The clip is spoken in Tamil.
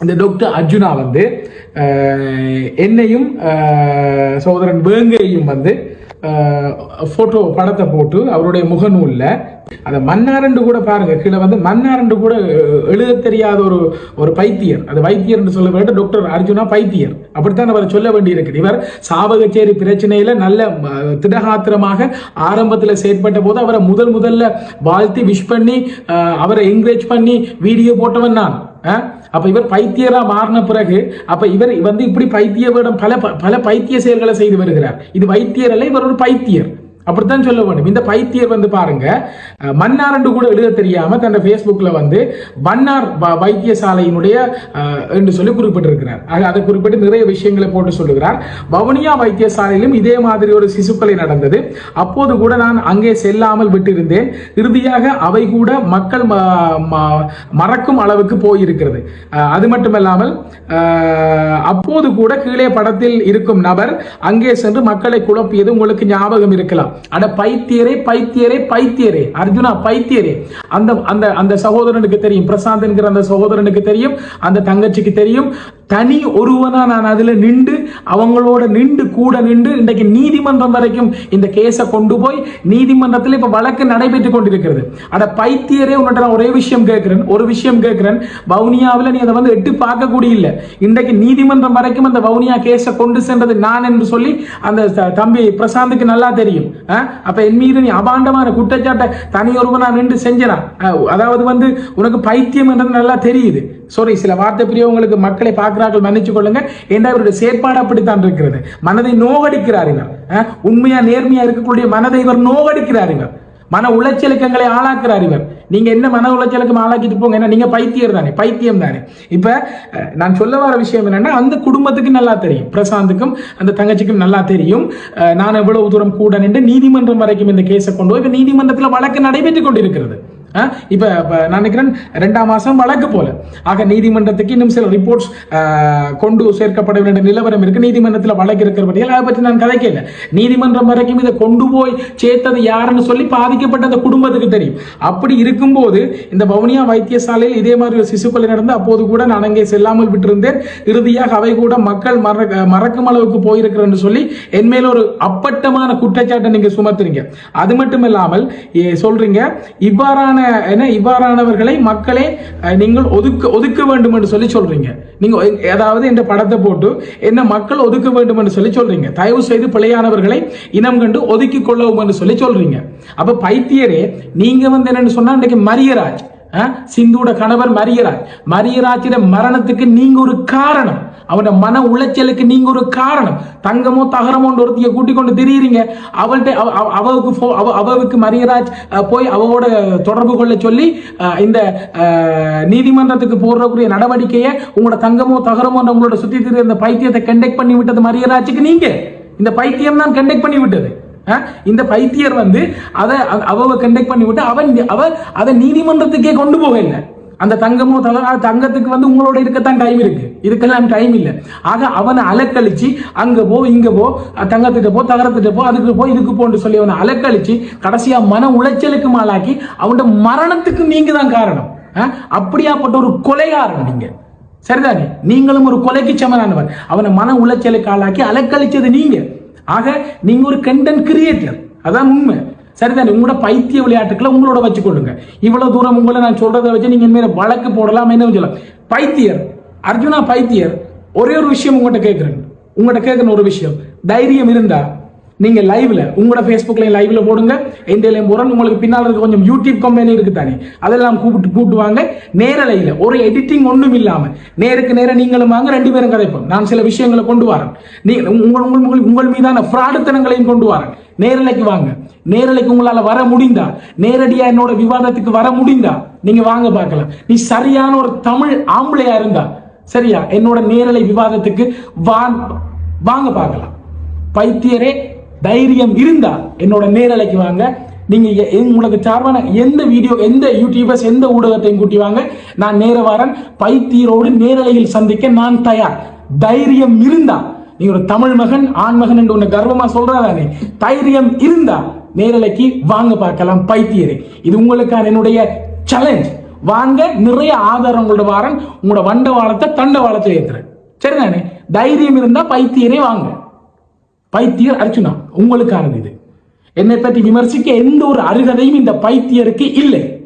இந்த டாக்டர் அர்ஜுனா வந்து என்னையும் சோதரன் வேங்கையும் வந்து போட்டோ படத்தை போட்டு அவருடைய முகநூலில் அந்த மன்னாரண்டு கூட பாருங்க கீழே வந்து மன்னாரண்டு கூட எழுத தெரியாத ஒரு ஒரு பைத்தியர். அது வைத்தியர் சொல்ல வேண்டும் டாக்டர் அர்ஜுனா பைத்தியர். அப்படித்தான் அவர் சொல்ல வேண்டியிருக்கு இவர் சாவகச்சேரி பிரச்சனையில நல்ல திடகாத்திரமாக ஆரம்பத்தில் செயற்பட்ட போது அவரை முதல் முதல்ல வாழ்த்தி விஷ் பண்ணி அவரை என்கரேஜ் பண்ணி வீடியோ போட்டவன் நான். அப்ப இவர் பைத்தியரா மாறின பிறகு அப்ப இவர் வந்து இப்படி பைத்திய வேடம் பல ப- பல பைத்திய செயல்களை செய்து வருகிறார். இது வைத்தியர் அல்ல இவர் ஒரு பைத்தியர். அப்படித்தான் சொல்ல வேண்டும். இந்த பைத்தியர் வந்து பாருங்க அஹ், மன்னார்ண்டு கூட எழுத தெரியாம தன் ஃபேஸ்புக்ல வந்து மன்னார் வ- வைத்தியசாலையினுடைய என்று சொல்லி குறிப்பிட்டிருக்கிறார். ஆக அதை குறிப்பிட்டு நிறைய விஷயங்களை போட்டு சொல்லுகிறார். வவுனியா வைத்தியசாலையிலும் இதே மாதிரி ஒரு சிசுக்கலை நடந்தது. அப்போது கூட நான் அங்கே செல்லாமல் விட்டிருந்தேன். இறுதியாக அவை கூட மக்கள் ம- ம- மறக்கும் அளவுக்கு போயிருக்கிறது. அது மட்டுமல்லாமல் அப்போது கூட கீழே படத்தில் இருக்கும் நபர் அங்கே சென்று மக்களை குழப்பியது. உங்களுக்கு ஞாபகம் இருக்கலாம். அட பைத்தியரே பைத்தியரே பைத்தியரே. அர்ஜுனா பைத்தியரே. அந்த அந்த அந்த சகோதரனுக்கு தெரியும். பிரசாந்த் என்கிற அந்த சகோதரனுக்கு தெரியும். அந்த தங்கச்சிக்கு தெரியும். தனி ஒருவனா நான் அதில் நின்று அவங்களோட நின்று கூட நின்று இன்றைக்கு நீதிமன்றம் வரைக்கும் இந்த கேஸை கொண்டு போய் நீதிமன்றத்தில் இப்போ வழக்கு நடைபெற்று கொண்டிருக்கிறது. அட பைத்தியரே உன்னிட்ட நான் ஒரே விஷயம் கேட்கிறேன் ஒரு விஷயம் கேட்கிறேன். வவுனியாவில் நீ அதை வந்து எட்டு பார்க்கக்கூடிய இல்லை. இன்றைக்கு நீதிமன்றம் வரைக்கும் அந்த வவுனியா கேஸை கொண்டு சென்றது நான் என்று சொல்லி அந்த த- தம்பி பிரசாந்துக்கு நல்லா தெரியும். ஆ? என் மீது நீ அபாண்டமான குற்றச்சாட்டை தனி ஒருவனா நின்று செஞ்சனா? அதாவது வந்து உனக்கு பைத்தியம் என்றது நல்லா தெரியுது. சாரி சில வார்த்தை பிரியவங்களுக்கு மக்களை பார்க்கிறார்கள் மன்னிச்சு கொள்ளுங்க ஏன்னா இவருடைய செயற்பாடு அப்படித்தான் இருக்கிறது? மனதை நோகடிக்கிறார் இவர் உண்மையா நேர்மையா இருக்கக்கூடிய மனதை இவர் நோகடிக்கிறார் இவர் மன உளைச்சலுக்கங்களை ஆளாக்குறார் இவர். நீங்க என்ன மன உளைச்சலுக்கு ஆளாக்கிட்டு போங்க. ஏன்னா நீங்க பைத்தியர் தானே பைத்தியம் தானே. இப்ப நான் சொல்ல வர விஷயம் என்னன்னா அந்த குடும்பத்துக்கு நல்லா தெரியும். பிரசாந்துக்கும் அந்த தங்கச்சிக்கும் நல்லா தெரியும். நான் எவ்வளவு தூரம் கூட நின்று நீதிமன்றம் வரைக்கும் இந்த கேஸை கொண்டு போய் நீதிமன்றத்தில் வழக்கு நடைபெற்று கொண்டிருக்கிறது. இப்போ இப்போ நான் நினைக்கிறேன் ரெண்டாம் மாதம் வழக்கு போல. ஆக நீதிமன்றத்துக்கு இன்னும் சில ரிப்போர்ட்ஸ் கொண்டு சேர்க்கப்பட வேண்டிய நிலவரம் இருக்கு. நீதிமன்றத்தில் வழக்கு இருக்கிறபடியால் அதை பற்றி நான் கதைக்கல. நீதிமன்றம் வரைக்கும் இதை கொண்டு போய் சேர்த்தது யாருன்னு சொல்லி பாதிக்கப்பட்ட அந்த குடும்பத்துக்கு தெரியும். அப்படி இருக்கும்போது இந்த வவுனியா வைத்தியசாலையில் இதே மாதிரி ஒரு சிசுக்கொலை நடந்து அப்போது கூட நான் அங்கே செல்லாமல் விட்டிருந்தேன். இறுதியாக அவை கூட மக்கள் மறக்க மறக்கும் அளவுக்கு போயிருக்கிறேன்னு சொல்லி என்மேல ஒரு அப்பட்டமான குற்றச்சாட்டை நீங்க சுமத்துறீங்க. அது மட்டும் இல்லாமல் சொல்றீங்க இவ்வாறான என்ன இவ்வாறானவர்களை மக்களே நீங்கள் ஒதுக்க ஒதுக்க வேண்டும் என்று சொல்லி சொல்றீங்க. நீங்க ஏதாவது இந்த படத்தை போட்டு என்ன மக்கள் ஒதுக்க வேண்டும் என்று சொல்லி சொல்றீங்க. தயவு செய்து பிழையானவர்களை இனம் கண்டு ஒதுக்கி கொள்ளவும் என்று சொல்லி சொல்றீங்க. அப்ப பைத்தியரே நீங்க வந்து என்னன்னு சொன்னா இன்றைக்கு மரியராஜ். சிந்துவோட கணவர் மரியராஜ் மரியராஜிட மரணத்துக்கு நீங்க ஒரு காரணம். அவனோட மன உளைச்சலுக்கு நீங்க ஒரு காரணம். தங்கமோ தகரமோ ஒருத்திய கூட்டிக் கொண்டு திரியுறீங்க. அவள்கிட்ட அவளுக்கு அவ- அவ- மரியராஜ் போய் அவளோட தொடர்பு கொள்ள சொல்லி இந்த நீதிமன்றத்துக்கு போடுறக்கூடிய நடவடிக்கையை உங்களோட தங்கமோ தகரமோ உங்களோட சுத்தி திரு இந்த பைத்தியத்தை கண்டெக்ட் பண்ணி விட்டது மரியராஜுக்கு நீங்க. இந்த பைத்தியம் தான் கண்டெக்ட் பண்ணி விட்டது. இந்த பைத்தியர் வந்து அதை அவ கண்டக்ட் பண்ணி விட்டு அவன் அவ அதை நீதிமன்றத்துக்கே கொண்டு போக இல்லை அந்த தங்கமோ தக தங்கத்துக்கு வந்து உங்களோட இருக்கத்தான் டைம் இருக்கு. இதுக்கெல்லாம் டைம் இல்லை. ஆக அவனை அலக்கழிச்சு அங்க போ இங்க போ அஹ் போ தகரத்திட்ட போ அதுக்கு போ இதுக்கு போன்னு சொல்லி அவனை அலக்கழிச்சு கடைசியா மன உளைச்சலுக்கு மாலாக்கி அவனோட மரணத்துக்கு நீங்க தான் காரணம். அப்படியாப்பட்ட ஒரு கொலைகாரன் நீங்க. சரிதானே? நீங்களும் ஒரு கொலைக்கு சமனானவர். அவனை மன உளைச்சலுக்கு ஆளாக்கி அலக்கழிச்சது நீங்க. ஆக நீங்க ஒரு கண்டென்ட் கிரியேட்டர் அதான் உண்மை. சரிதானே? உங்களோட பைத்திய விளையாட்டுக்களை உங்களோட வச்சுக்கொள்ளுங்க. இவ்வளவு தூரம் உங்களை நான் சொல்றதை வச்சு நீங்க மேல வழக்கு போடலாம் என்ன சொல்லலாம் பைத்தியர். அர்ஜுனா பைத்தியர். ஒரே ஒரு விஷயம் உங்கள்கிட்ட கேட்கிறேன். உங்கள்கிட்ட கேட்கணும் ஒரு விஷயம். தைரியம் இருந்தா நீங்க லைவ்ல உங்களோட ஃபேஸ்புக்லயும் லைவ்ல போடுங்க. எந்தையிலையும் முரண் உங்களுக்கு பின்னால் இருக்க கொஞ்சம் யூடியூப் கம்பெனி இருக்கு தானே. அதெல்லாம் கூப்பிட்டு கூட்டுவாங்க. லைவ்ல ஒரு எடிட்டிங் ஒன்றும் இல்லாம நேருக்கு நேரம் நீங்களும் வாங்க ரெண்டு பேரும் கதைப்போம். நான் சில விஷயங்களை கொண்டு வரேன். நீ உங்கள் உங்கள் உங்கள் உங்கள் மீதான ஃப்ராடுத்தனங்களையும் கொண்டு வரேன். நேரலைக்கு வாங்க. நேரலைக்கு உங்களால வர முடிந்தா நேரடியா என்னோட விவாதத்துக்கு வர முடிந்தா நீங்க வாங்க பார்க்கலாம். நீ சரியான ஒரு தமிழ் ஆம்பளையா இருந்தா சரியா? என்னோட நேரலை விவாதத்துக்கு வாங்க பார்க்கலாம். பைத்தியரே தைரியம் இருந்தா என்னோட நேரலைக்கு வாங்க. நீங்க உங்களுக்கு சார்பான எந்த வீடியோ எந்த யூடியூபர்ஸ் எந்த ஊடகத்தையும் கூட்டி வாங்க. நான் நேர வாரன் பைத்தியரோடு நேரலையில் சந்திக்க நான் தயார். தைரியம் இருந்தா நீ ஒரு தமிழ் மகன் ஆண் மகன் என்று உன்னை கர்வமா சொல்றாதானே தைரியம் இருந்தா நேரலைக்கு வாங்க பார்க்கலாம் பைத்தியரே. இது உங்களுக்கான என்னுடைய சேலஞ்ச் வாங்க நிறைய ஆதாரம் உங்களோட வாரன் உங்களோட வண்டவாளத்தை தண்டவாளத்தை ஏற்றுறேன் சரிதானே? தைரியம் இருந்தா பைத்தியரே வாங்க. பைத்தியர் அர்ஜுனா உங்களுக்கானது இது. என்னை பற்றி விமர்சிக்க எந்த ஒரு அருகதையும் இந்த பைத்தியருக்கு இல்லை.